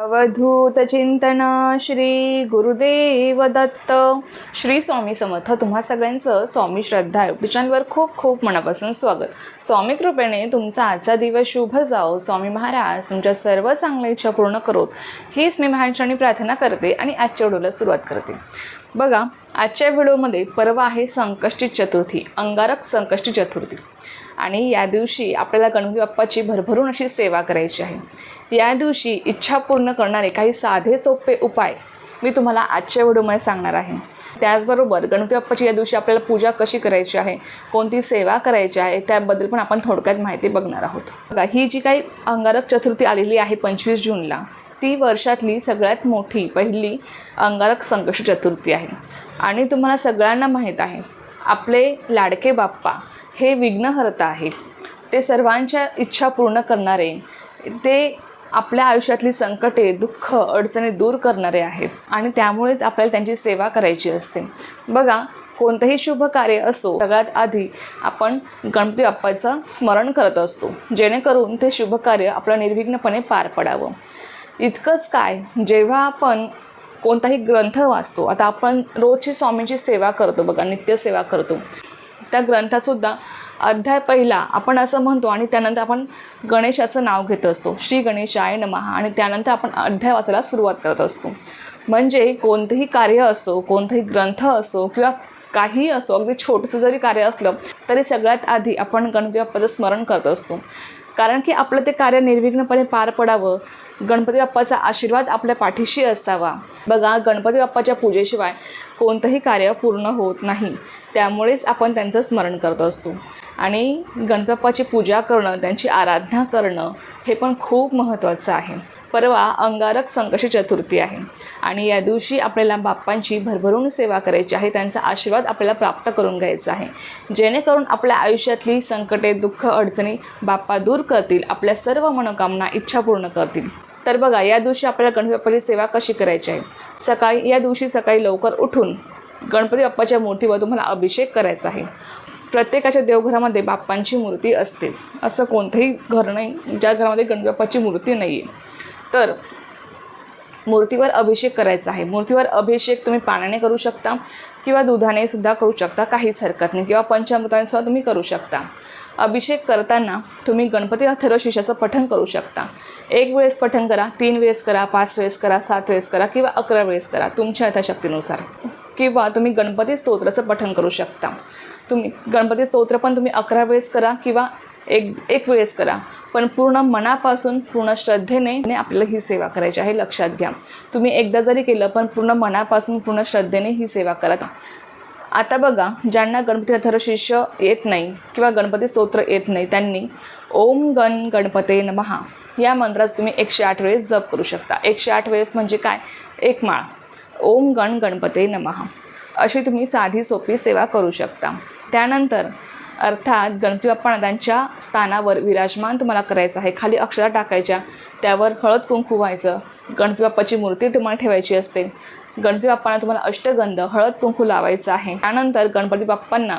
अवधूत चिंतन श्री गुरुदेव दत्त श्री स्वामी समर्थ. तुम्हा सगळ्यांचं स्वामी श्रद्धा युट्यूब खूप खूप मनापासून स्वागत. स्वामी कृपेने तुमचा आजचा दिवस शुभ जाओ स्वामी महाराज तुमच्या सर्व चांगल्या इच्छा पूर्ण करोत. हीच मी महाराजांनी प्रार्थना करते आणि आजच्या व्हिडिओला सुरुवात करते. बघा आजच्या व्हिडिओमध्ये परवा आहे संकष्टी चतुर्थी अंगारक संकष्टी चतुर्थी. आणि या दिवशी आपल्याला गणपती बाप्पाची भरभरून अशी सेवा करायची आहे. या दिवशी इच्छा पूर्ण करणारे काही साधे सोपे उपाय मी तुम्हाला आजच्या व्हिडिओमध्ये सांगणार आहे. त्याचबरोबर गणपती बाप्पाची या दिवशी आपल्याला पूजा कशी करायची आहे कोणती सेवा करायची आहे त्याबद्दल पण आपण थोडक्यात माहिती बघणार आहोत. बघा ही जी काही अंगारक चतुर्थी आलेली आहे पंचवीस जूनला ती वर्षातली सगळ्यात मोठी पहिली अंगारक संकष्टी चतुर्थी आहे. आणि तुम्हाला सगळ्यांना माहीत आहे आपले लाडके बाप्पा हे विघ्नहर्ता आहे ते सर्वांच्या इच्छा पूर्ण करणारे ते आपल्या आयुष्यातली संकटे दुःख अडचणी दूर करणारे आहेत आणि त्यामुळेच आपल्याला त्यांची सेवा करायची असते. बघा कोणतंही शुभ कार्य असो सगळ्यात आधी आपण गणपती बाप्पाचं स्मरण करत असतो जेणेकरून ते शुभ कार्य आपलं निर्विघ्नपणे पार पडावं. इतकंच काय जेव्हा आपण कोणताही ग्रंथ वाचतो आता आपण रोजची स्वामींची सेवा करतो बघा नित्यसेवा करतो. त्या ग्रंथातसुद्धा अध्याय पहिला आपण असं म्हणतो आणि त्यानंतर आपण गणेशाचं नाव घेत असतो. श्री गणेशाय नमहा आणि त्यानंतर आपण अध्याय वाचायला सुरुवात करत असतो. म्हणजे कोणतंही कार्य असो कोणताही ग्रंथ असो किंवा काही असो अगदी छोटंसं जरी कार्य असलं तरी सगळ्यात आधी आपण गणपती बाप्पाचं स्मरण करत असतो. कारण की आपलं ते कार्य निर्विघ्नपणे पार पडावं. गणपती बाप्पाचा आशीर्वाद आपल्या पाठीशी असावा. बघा गणपती बाप्पाच्या पूजेशिवाय कोणतंही कार्य पूर्ण होत नाही. त्यामुळेच आपण त्यांचं स्मरण करत असतो. आणि गणपप्पाची पूजा करणं त्यांची आराधना करणं हे पण खूप महत्त्वाचं आहे. परवा अंगारक संकष्टी चतुर्थी आहे आणि या दिवशी आपल्याला बाप्पांची भरभरून सेवा करायची आहे त्यांचा आशीर्वाद आपल्याला प्राप्त करून घ्यायचा आहे. जेणेकरून आपल्या आयुष्यातली संकटे दुःख अडचणी बाप्पा दूर करतील आपल्या सर्व मनोकामना इच्छा पूर्ण करतील. तर बघा या दिवशी आपल्याला गणपती बाप्पाची सेवा कशी करायची आहे? सकाळी या दिवशी सकाळी लवकर उठून गणपती बाप्पाच्या मूर्तीवर तुम्हाला अभिषेक करायचा आहे. प्रत्येकाच्या देवघरामध्ये बाप्पांची मूर्ती असतेच. असं कोणतंही घर नाही ज्या घरामध्ये गणपती मूर्ती नाही आहे तर मूर्तीवर अभिषेक करायचा आहे. मूर्तीवर अभिषेक तुम्ही पाण्याने करू शकता किंवा दुधाने सुद्धा करू शकता काहीच हरकत नाही. किंवा पंचामृतानेसुद्धा तुम्ही करू शकता. अभिषेक करताना तुम्ही गणपती अथर्वशीर्षाचं पठण करू शकता. एक वेळेस पठण करा तीन वेळेस करा पाच वेळेस करा सात वेळेस करा किंवा अकरा वेळेस करा तुमच्या यथाशक्तीनुसार. किंवा तुम्ही गणपती स्तोत्राचं पठण करू शकता. तुम्ही गणपती स्तोत्र पण तुम्ही अकरा वेळेस करा किंवा एक एक वेळेस करा. पण पूर्ण मनापासून पूर्ण श्रद्धेने आपल्याला ही सेवा करायची आहे लक्षात घ्या. तुम्ही एकदा जरी केलं पण पूर्ण मनापासून पूर्ण श्रद्धेने ही सेवा करा. आता बघा ज्यांना गणपती अथर्वशीर्ष येत नाही किंवा गणपती स्तोत्र येत नाही त्यांनी ओम गण गणपते नमहा या मंत्राचं तुम्ही एकशे आठ वेळेस जप करू शकता. एकशे आठ वेळेस म्हणजे काय? एक माळ. ओम गण गणपते नमहा अशी तुम्ही साधी सोपी सेवा करू शकता. त्यानंतर अर्थात गणपती बाप्पानाथांच्या त्यांच्या स्थानावर विराजमान तुम्हाला करायचं आहे. खाली अक्षरा टाकायच्या. त्यावर हळद कुंकू व्हायचं. गणपती बाप्पाची मूर्ती तुम्हाला ठेवायची असते. गणपती बाप्पांना तुम्हाला अष्टगंध हळद कुंकू लावायचं आहे. त्यानंतर गणपती बाप्पांना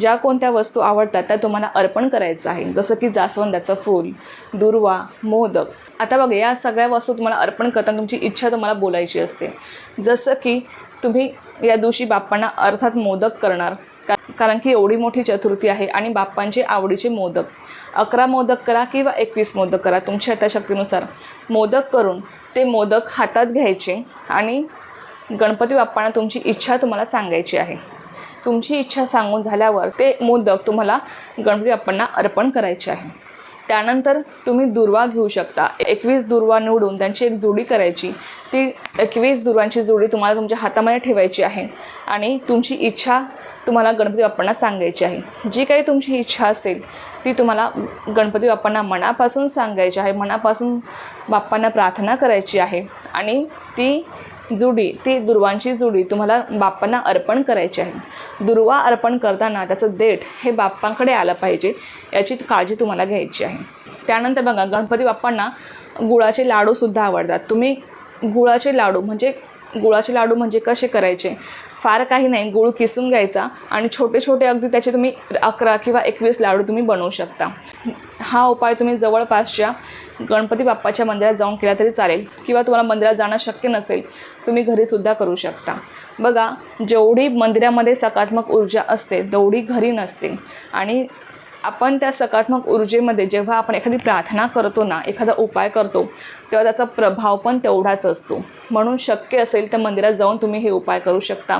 ज्या कोणत्या वस्तू आवडतात त्या तुम्हाला अर्पण करायचं आहे. जसं की जास्वंदाचं फूल दुर्वा मोदक. आता बघा या सगळ्या वस्तू तुम्हाला अर्पण करताना तुमची इच्छा तुम्हाला बोलायची असते. जसं की तुम्ही या दिवशी बाप्पांना अर्थात मोदक करणार. का कारण की एवढी मोठी चतुर्थी आहे आणि बाप्पांचे आवडीचे मोदक. अकरा मोदक करा किंवा एकवीस मोदक करा तुमच्या यथाशक्तीनुसार मोदक करून ते मोदक हातात घ्यायचे आणि गणपती बाप्पांना तुमची इच्छा तुम्हाला सांगायची आहे. तुमची इच्छा सांगून झाल्यावर ते मोदक तुम्हाला गणपती बाप्पांना अर्पण करायचे आहे. त्यानंतर तुम्ही दुर्वा घेऊ शकता. एकवीस दुर्वा निवडून त्यांची एक जोडी करायची. ती एकवीस दुर्वांची जोडी तुम्हाला तुमच्या हातामध्ये ठेवायची आहे आणि तुमची इच्छा तुम्हाला गणपती बाप्पांना सांगायची आहे. जी काही तुमची इच्छा असेल ती तुम्हाला गणपती बाप्पांना मनापासून सांगायची आहे. मनापासून बाप्पांना प्रार्थना करायची आहे आणि ती जुडी ती दुर्वांची जुडी तुम्हाला बाप्पांना अर्पण करायची आहे. दुर्वा अर्पण करताना त्याचं देठ हे बाप्पांकडे आलं पाहिजे याची काळजी तुम्हाला घ्यायची आहे. त्यानंतर बघा गणपती बाप्पांना गुळाचे लाडूसुद्धा आवडतात. तुम्ही गुळाचे लाडू म्हणजे गुळाचे लाडू म्हणजे कसे करायचे? फार काही नाही गूळ किसून घ्यायचा आणि छोटे छोटे अगदी त्याचे तुम्ही अकरा किंवा एकवीस लाडू तुम्ही बनवू शकता. हा उपाय तुम्ही जवळपासच्या गणपती बाप्पाच्या मंदिरात जाऊन केला तरी चालेल किंवा तुम्हाला मंदिरात जाणं शक्य नसेल तुम्ही घरीसुद्धा करू शकता. बघा जेवढी मंदिरामध्ये सकारात्मक ऊर्जा असते तेवढी घरी नसते आणि आपण त्या सकारात्मक ऊर्जेमध्ये जेव्हा आपण एखादी प्रार्थना करतो ना एखादा उपाय करतो तेव्हा त्याचा प्रभाव पण तेवढाच असतो. म्हणून शक्य असेल तर मंदिरात जाऊन तुम्ही हे उपाय करू शकता.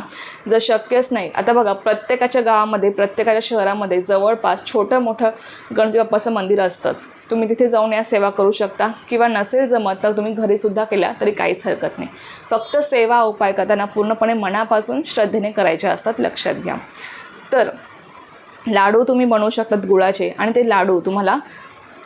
जर शक्यच नाही आता बघा प्रत्येकाच्या गावामध्ये प्रत्येकाच्या शहरामध्ये जवळपास छोटं मोठं गणपती बाप्पाचं मंदिर असतंच. तुम्ही तिथे जाऊन या सेवा करू शकता. किंवा नसेल जमत तर तुम्ही घरीसुद्धा केल्या तरी काहीच हरकत नाही. फक्त सेवा उपाय करताना पूर्णपणे मनापासून श्रद्धेने करायचे असतात लक्षात घ्या. तर लाडू तुम्ही बनवू शकतात गुळाचे आणि ते लाडू तुम्हाला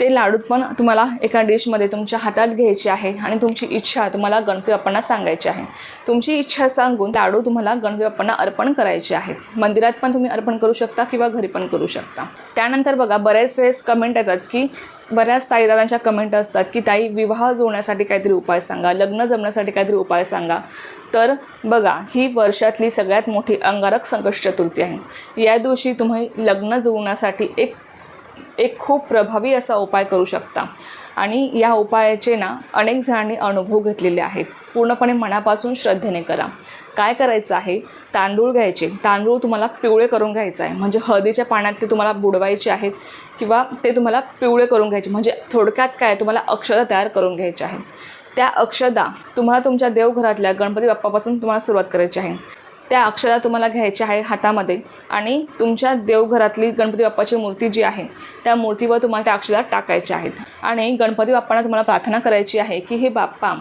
ते लाडू पण तुम्हाला एका डिशमध्ये तुमच्या हातात घ्यायचे आहे आणि तुमची इच्छा तुम्हाला गणपती बाप्पांना सांगायची आहे. तुमची इच्छा सांगून लाडू तुम्हाला गणपती बाप्पांना अर्पण करायचे आहेत. मंदिरात पण तुम्ही अर्पण करू शकता किंवा घरी पण करू शकता. त्यानंतर बघा बरेच वेळेस कमेंट येतात की बऱ्याच ताईदादांच्या कमेंट असतात की ताई विवाह जुळण्यासाठी काहीतरी उपाय सांगा. लग्न जमण्यासाठी काहीतरी उपाय सांगा. तर बघा ही वर्षातली सगळ्यात मोठी अंगारक संकष्ट चतुर्थी आहे. या दिवशी तुम्ही लग्न जुळण्यासाठी एक एक खूप प्रभावी असा उपाय करू शकता. आणि या उपायाचे ना अनेक जणांनी अनुभव घेतलेले आहेत. पूर्णपणे मनापासून श्रद्धेने करा. काय करायचं आहे? तांदूळ घ्यायचे. तांदूळ तुम्हाला पिवळे करून घ्यायचं आहे. म्हणजे हळदीच्या पाण्यात ते तुम्हाला बुडवायचे आहेत किंवा ते तुम्हाला पिवळे करून घ्यायचे. म्हणजे थोडक्यात काय तुम्हाला अक्षता तयार करून घ्यायची आहे त्या अक्षदा तुम्हाला तुमच्या देवघरातल्या गणपती बाप्पापासून तुम्हाला सुरुवात करायची आहे. त्या अक्षरा तुम्हाला घ्यायच्या आहे हातामध्ये. आणि तुमच्या देवघरातली गणपती बाप्पाची मूर्ती जी आहे त्या मूर्तीवर तुम्हाला त्या अक्षरात टाकायच्या आहेत. आणि गणपती बाप्पांना तुम्हाला प्रार्थना करायची आहे की हे बाप्पा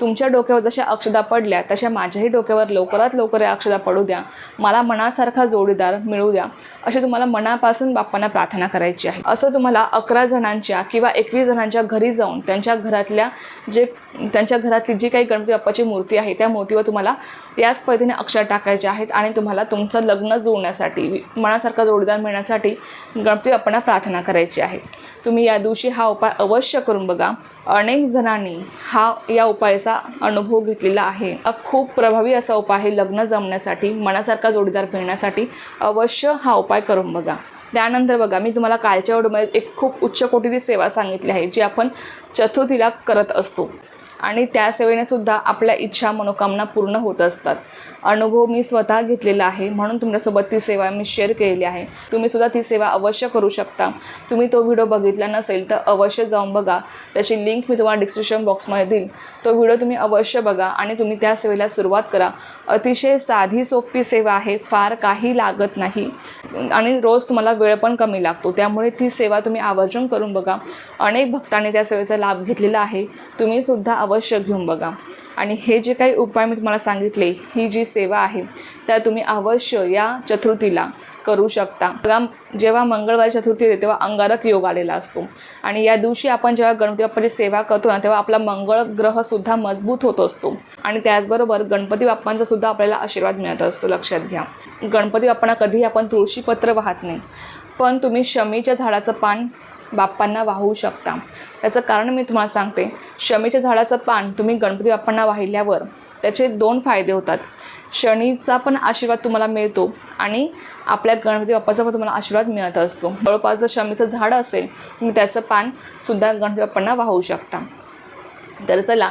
तुमच्या डोक्यावर जशा अक्षदा पडल्या तशा माझ्याही डोक्यावर लवकरात लवकर या अक्षदा पडू द्या. मला मनासारखा जोडीदार मिळू द्या. अशी तुम्हाला मनापासून बाप्पांना प्रार्थना करायची आहे. असं तुम्हाला अकरा जणांच्या किंवा एकवीस जणांच्या घरी जाऊन त्यांच्या घरातल्या जे त्यांच्या घरातली जी काही गणपती बाप्पाची मूर्ती आहे त्या मूर्तीवर तुम्हाला याच पद्धतीने अक्षर टाकायचे आहेत आणि तुम्हाला तुमचं लग्न जुळण्यासाठी मनासारखा जोडीदार मिळण्यासाठी गणपती बाप्पांना प्रार्थना करायची आहे. तुम्ही या दिवशी हा उपाय अवश्य करून बघा. अनेक जणांनी हा या उपायाचा अनुभव घेतलेला आहे. खूप प्रभावी असा उपाय आहे लग्न जमण्यासाठी मनासारखा जोडीदार मिळण्यासाठी अवश्य हा उपाय करून बघा. त्यानंतर बघा मी तुम्हाला कालच्या व्हिडिओमध्ये एक खूप उच्च कोटीची सेवा सांगितली आहे जी आपण चतुर्थीला करत असतो. आणि त्या सेवेने सुद्धा आपल्या इच्छा मनोकामना पूर्ण होत असतात. अनुभव मी स्वतः घेतलेला आहे म्हणून तुमच्यासोबत ती सेवा मी शेअर केलेली आहे. तुम्ही सुद्धा ती सेवा अवश्य करू शकता. तुम्ही तो व्हिडिओ बघितला नसेल तर अवश्य जाऊन बघा. त्याची लिंक मी तुम्हाला डिस्क्रिप्शन बॉक्समध्ये देईल. तो व्हिडिओ तुम्ही अवश्य बघा आणि तुम्ही त्या सेवेला सुरुवात करा. अतिशय साधी सोपी सेवा आहे फार काही लागत नाही. आणि रोज तुम्हाला वेळ पण कमी लागतो. त्यामुळे ती सेवा तुम्ही आवर्जून करून बघा. अनेक भक्तांनी त्या सेवेचा लाभ घेतलेला आहे. तुम्ही सुद्धा अवश्य घेऊन बघा. आणि हे जे काही उपाय मी तुम्हाला सांगितले ही जी सेवा आहे त्या तुम्ही अवश्य या चतुर्थीला करू शकता. बघा जेव्हा मंगळवारी चतुर्थी येते तेव्हा अंगारक योग आलेला असतो. आणि या दिवशी आपण जेव्हा गणपती बाप्पाची सेवा करतो ना तेव्हा आपला मंगळ ग्रहसुद्धा मजबूत होत असतो. आणि त्याचबरोबर गणपती बाप्पांचा सुद्धा आपल्याला आशीर्वाद मिळत असतो लक्षात घ्या. गणपती बाप्पांना कधीही आपण तुळशीपत्र वाहत नाही. पण तुम्ही शमीच्या झाडाचं पान बाप्पांना वाहू शकता. त्याचं कारण मी तुम्हाला सांगते. शमीच्या झाडाचं पान तुम्ही गणपती बाप्पांना वाहिल्यावर त्याचे दोन फायदे होतात. शनीचा पण आशीर्वाद तुम्हाला मिळतो आणि आपल्या गणपती बाप्पाचा पण तुम्हाला आशीर्वाद मिळत असतो. जवळपास जर शमीचं झाड असेल तुम्ही त्याचं पानसुद्धा गणपती बाप्पांना वाहू शकता. तर चला